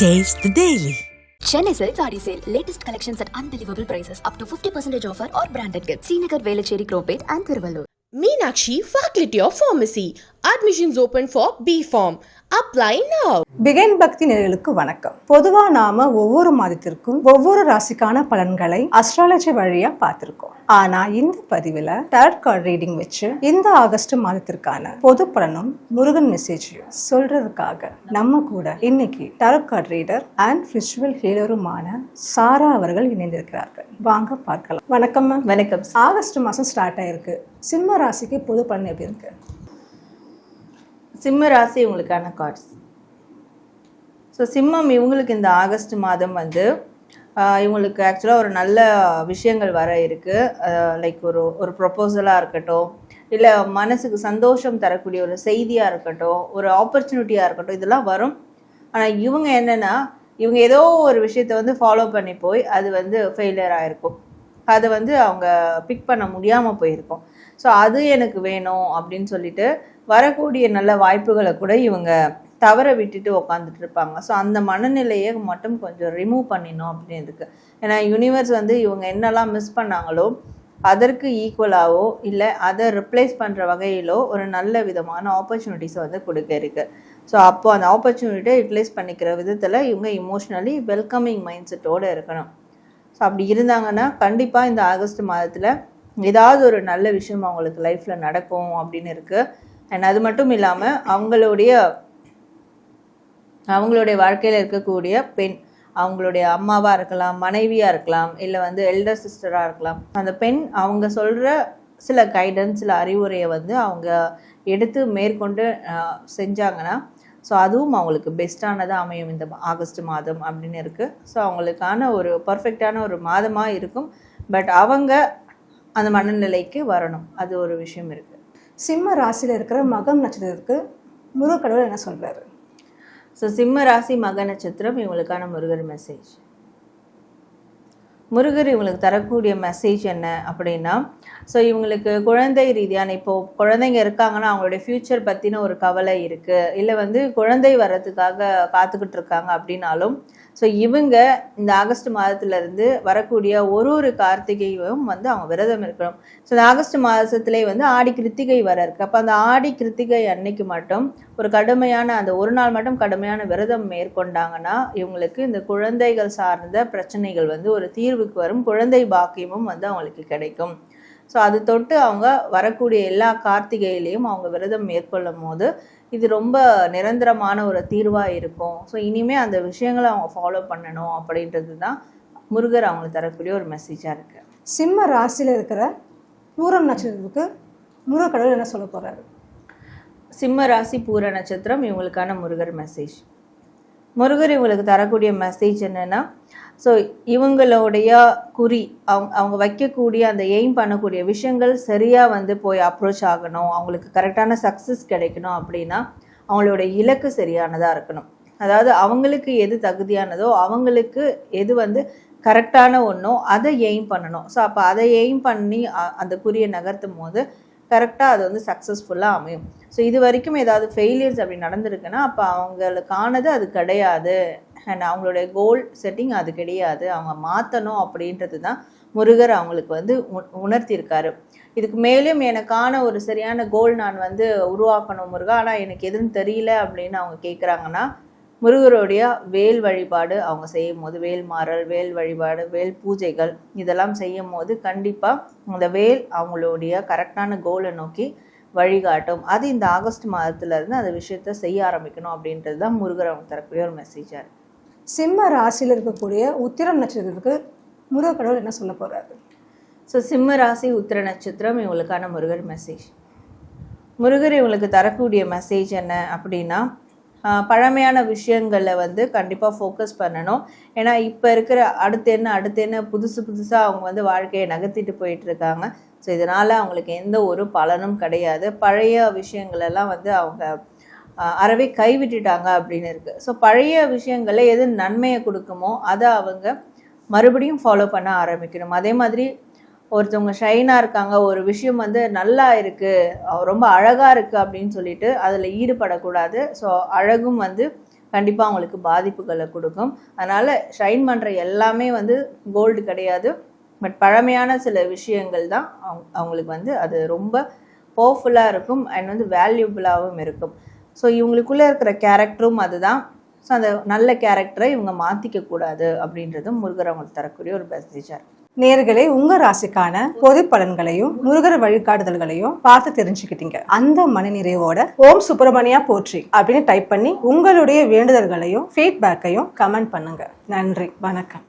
Taste the Daily. Chennai Silk Saree Sale. Latest collections at unbelievable prices. Up to 50% offer or branded gifts. Srinagar, Velachery, Cropate and Thiruvallur. Meenakshi Faculty of Pharmacy. Admissions open for B Apply now. பிகைன் பக்தி நேயர்களுக்கு வணக்கம். பொதுவா நாம ஒவ்வொரு மாதத்திற்கும் ஒவ்வொரு ராசிக்கான பலன்களை அஸ்ட்ராலஜி வழியா பார்த்திருக்கோம். ஆனா இந்த பதிவுல டேரட் கார்டு ரீடிங் வச்சு இந்த ஆகஸ்ட் மாதத்திற்கான பொது பலனும் முருகன் மெசேஜையும் சொல்றதுக்காக நம்ம கூட இன்னைக்கு tarot card reader and spiritual ஹீலருமான சாரா அவர்கள் இணைந்திருக்கிறார்கள். வாங்க பார்க்கலாம். வணக்கம் மேம் வணக்கம் ஆகஸ்ட் மாசம் ஸ்டார்ட் ஆயிருக்கு. சிம்ம ராசிக்கு பொது பலன் எப்படி இருக்கு? சிம்ம ராசி உங்களுக்கான கார்ட்ஸ் ஸோ சிம்மம் இவங்களுக்கு இந்த ஆகஸ்ட் மாதம் வந்து இவங்களுக்கு ஆக்சுவலாக ஒரு நல்ல விஷயங்கள் வர இருக்குது லைக் ஒரு ஒரு ப்ரொப்போசலாக இருக்கட்டும் இல்லை மனசுக்கு சந்தோஷம் தரக்கூடிய ஒரு செய்தியாக இருக்கட்டும் ஒரு ஆப்பர்ச்சுனிட்டியாக இருக்கட்டும் இதெல்லாம் வரும். ஆனால் இவங்க என்னென்னா இவங்க ஏதோ ஒரு விஷயத்தை வந்து ஃபாலோ பண்ணி போய் அது வந்து ஃபெயிலியர் ஆகிருக்கும் அதை வந்து அவங்க பிக் பண்ண முடியாமல் போயிருக்கும். ஸோ அது எனக்கு வேணும் அப்படின்னு சொல்லிட்டு வரக்கூடிய நல்ல வாய்ப்புகளை கூட இவங்க தவற விட்டுட்டு உக்காந்துட்டு இருப்பாங்க. ஸோ அந்த மனநிலையை மட்டும் கொஞ்சம் ரிமூவ் பண்ணினோம் அப்படின்னு இருக்கு ஏன்னா யூனிவர்ஸ் வந்து இவங்க என்னெல்லாம் மிஸ் பண்ணாங்களோ அதற்கு ஈக்குவலாகவோ இல்லை அதை ரிப்ளேஸ் பண்ணுற வகையிலோ ஒரு நல்ல விதமான ஆப்பர்ச்சுனிட்டிஸை வந்து கொடுக்க இருக்கு. ஸோ அப்போது அந்த ஆப்பர்ச்சுனிட்டியை யூட்டிலைஸ் பண்ணிக்கிற விதத்தில் இவங்க இமோஷ்னலி வெல்கமிங் மைண்ட் செட்டோடு இருக்கணும். ஸோ அப்படி இருந்தாங்கன்னா கண்டிப்பாக இந்த ஆகஸ்ட் மாதத்தில் ஏதாவது ஒரு நல்ல விஷயம் அவங்களுக்கு லைஃப்பில் நடக்கும் அப்படின்னு இருக்குது அண்ட் அது மட்டும் இல்லாமல் அவங்களுடைய அவங்களுடைய வாழ்க்கையில் இருக்கக்கூடிய பெண் அவங்களுடைய அம்மாவாக இருக்கலாம் மனைவியாக இருக்கலாம் இல்லை வந்து எல்டர் சிஸ்டராக இருக்கலாம். அந்த பெண் அவங்க சொல்கிற சில கைடன்ஸ் சில அறிவுரையை வந்து அவங்க எடுத்து மேற்கொண்டு செஞ்சாங்கன்னா ஸோ அதுவும் அவங்களுக்கு பெஸ்ட்டானதாக அமையும் இந்த ஆகஸ்ட் மாதம் அப்படின்னு இருக்குது ஸோ அவங்களுக்கான ஒரு பர்ஃபெக்டான ஒரு மாதமாக இருக்கும். பட் அவங்க அந்த மனநிலைக்கு வரணும். அது ஒரு விஷயம் இருக்குது சிம்ம ராசியில இருக்கிற மகம் நட்சத்திரத்துக்கு முருகக்கடவுள் என்ன சொல்றாரு? ஸோ சிம்ம ராசி மக நட்சத்திரம் இவங்களுக்கான முருகர் மெசேஜ் முருகர் இவங்களுக்கு தரக்கூடிய மெசேஜ் என்ன அப்படின்னா ஸோ இவங்களுக்கு குழந்தை ரீதியான இப்போ குழந்தைங்க இருக்காங்கன்னா அவங்களுடைய ஃப்யூச்சர் பற்றின ஒரு கவலை இருக்குது இல்லை வந்து குழந்தை வர்றதுக்காக காத்துக்கிட்டு இருக்காங்க அப்படின்னாலும் ஸோ இவங்க இந்த ஆகஸ்ட் மாதத்துலேருந்து வரக்கூடிய ஒரு ஒரு கார்த்திகையும் வந்து அவங்க விரதம் இருக்கணும். ஸோ இந்த ஆகஸ்ட் மாதத்துலேயே வந்து ஆடி கிருத்திகை வர இருக்கு. அப்போ அந்த ஆடி கிருத்திகை அன்னைக்கு மட்டும் ஒரு கடுமையான அந்த ஒரு நாள் மட்டும் கடுமையான விரதம் மேற்கொண்டாங்கன்னா இவங்களுக்கு இந்த குழந்தைகள் சார்ந்த பிரச்சனைகள் வந்து ஒரு தீர்வுக்கு வரும். குழந்தை பாக்கியமும் வந்து அவங்களுக்கு கிடைக்கும். ஸோ அது தொட்டு அவங்க வரக்கூடிய எல்லா கார்த்திகையிலையும் அவங்க விரதம் மேற்கொள்ளும் போது இது ரொம்ப நிரந்தரமான ஒரு தீர்வாக இருக்கும். ஸோ இனிமே அந்த விஷயங்களை அவங்க ஃபாலோ பண்ணணும் அப்படின்றது தான் முருகர் அவங்களுக்கு தரக்கூடிய ஒரு மெசேஜாக இருக்குது சிம்ம ராசியில இருக்கிற பூரம் நட்சத்திரத்துக்கு முருகக்கடவுள் என்ன சொல்ல போறாரு? சிம்ம ராசி பூர நட்சத்திரம் இவங்களுக்கான முருகர் மெசேஜ் முருகர் இவங்களுக்கு தரக்கூடிய மெசேஜ் என்னன்னா ஸோ இவங்களுடைய குறி அவங்க அவங்க வைக்கக்கூடிய அந்த எய்ம் பண்ணக்கூடிய விஷயங்கள் சரியாக வந்து போய் அப்ரோச் ஆகணும். அவங்களுக்கு கரெக்டான சக்ஸஸ் கிடைக்கணும் அப்படின்னா அவங்களோட இலக்கு சரியானதாக இருக்கணும். அதாவது அவங்களுக்கு எது தகுதியானதோ அவங்களுக்கு எது வந்து கரெக்டான ஒன்றோ அதை எய்ம் பண்ணணும். ஸோ அப்போ அதை எய்ம் பண்ணி அ- அந்த குறியை நகர்த்தும் போது கரெக்டாக அது வந்து சக்ஸஸ்ஃபுல்லாக அமையும். ஸோ இது வரைக்கும் ஏதாவது ஃபெயிலியர்ஸ் அப்படி நடந்திருக்குன்னா அப்போ அவங்களுக்கானது அது கிடையாது. அண்ட் அவங்களுடைய கோல் செட்டிங் அது கிடையாது. அவங்க மாற்றணும் அப்படின்றது தான் முருகர் அவங்களுக்கு வந்து உ உணர்த்தியிருக்காரு. இதுக்கு மேலும் எனக்கான ஒரு சரியான கோல் நான் வந்து உருவாக்கணும் முருகா. ஆனால் எனக்கு எதுன்னு தெரியல அப்படின்னு அவங்க கேட்குறாங்கன்னா முருகருடைய வேல் வழிபாடு அவங்க செய்யும் போது வேல் மாறல் வேல் வழிபாடு வேல் பூஜைகள் இதெல்லாம் செய்யும் போது கண்டிப்பாக அந்த வேல் அவங்களுடைய கரெக்டான கோலை நோக்கி வழிகாட்டும். அது இந்த ஆகஸ்ட் மாதத்துல இருந்து அந்த விஷயத்த செய்ய ஆரம்பிக்கணும் அப்படின்றது தான் முருகர் அவங்க தரக்கூடிய ஒரு மெசேஜாக இருக்கு. சிம்ம ராசியில இருக்கக்கூடிய உத்திரம் நட்சத்திரத்துக்கு முருகக்கடவுள் என்ன சொல்ல போறாரு? ஸோ சிம்ம ராசி உத்திர நட்சத்திரம் இவங்களுக்கான முருகர் மெசேஜ் முருகர் இவங்களுக்கு தரக்கூடிய மெசேஜ் என்ன அப்படின்னா பழமையான விஷயங்களை வந்து கண்டிப்பாக ஃபோக்கஸ் பண்ணணும். ஏன்னா இப்போ இருக்கிற அடுத்து என்ன அடுத்து என்ன புதுசு புதுசாக அவங்க வந்து வாழ்க்கையை நகர்த்திட்டு போயிட்டுருக்காங்க. ஸோ இதனால் அவங்களுக்கு எந்த ஒரு பலனும் கிடையாது. பழைய விஷயங்களெல்லாம் வந்து அவங்க அறவே கைவிட்டுட்டாங்க அப்படின்னு இருக்குது ஸோ பழைய விஷயங்களை எது நன்மையை கொடுக்குமோ அதை அவங்க மறுபடியும் ஃபாலோ பண்ண ஆரம்பிக்கணும். அதே மாதிரி ஒருத்தவங்க ஷைனாக இருக்காங்க ஒரு விஷயம் வந்து நல்லா இருக்குது ரொம்ப அழகாக இருக்குது அப்படின்னு சொல்லிட்டு அதில் ஈடுபடக்கூடாது. ஸோ அழகும் வந்து கண்டிப்பாக அவங்களுக்கு பாதிப்புகளை கொடுக்கும். அதனால் ஷைன் பண்ணுற எல்லாமே வந்து கோல்டு கிடையாது. பட் பழமையான சில விஷயங்கள் தான் அவங் அவங்களுக்கு வந்து அது ரொம்ப பவர்ஃபுல்லாக இருக்கும் அண்ட் வந்து வேல்யூபிளாகவும் இருக்கும். ஸோ இவங்களுக்குள்ளே இருக்கிற கேரக்டரும் அதுதான். ஸோ அந்த நல்ல கேரக்டரை இவங்க மாற்றிக்க கூடாது அப்படின்றதும் முருகர் அவங்களுக்கு தரக்கூடிய ஒரு மெசேஜாக நேர்களே உங்க ராசிக்கான பொது பலன்களையும் முருகர் வழிகாட்டுதல்களையும் பார்த்து தெரிஞ்சுக்கிட்டீங்க. அந்த மனநிறைவோட ஓம் சுப்பிரமணியா போற்றி அப்படின்னு டைப் பண்ணி உங்களுடைய வேண்டுதல்களையும் ஃபீட்பேக்கையும் கமெண்ட் பண்ணுங்க. நன்றி வணக்கம்.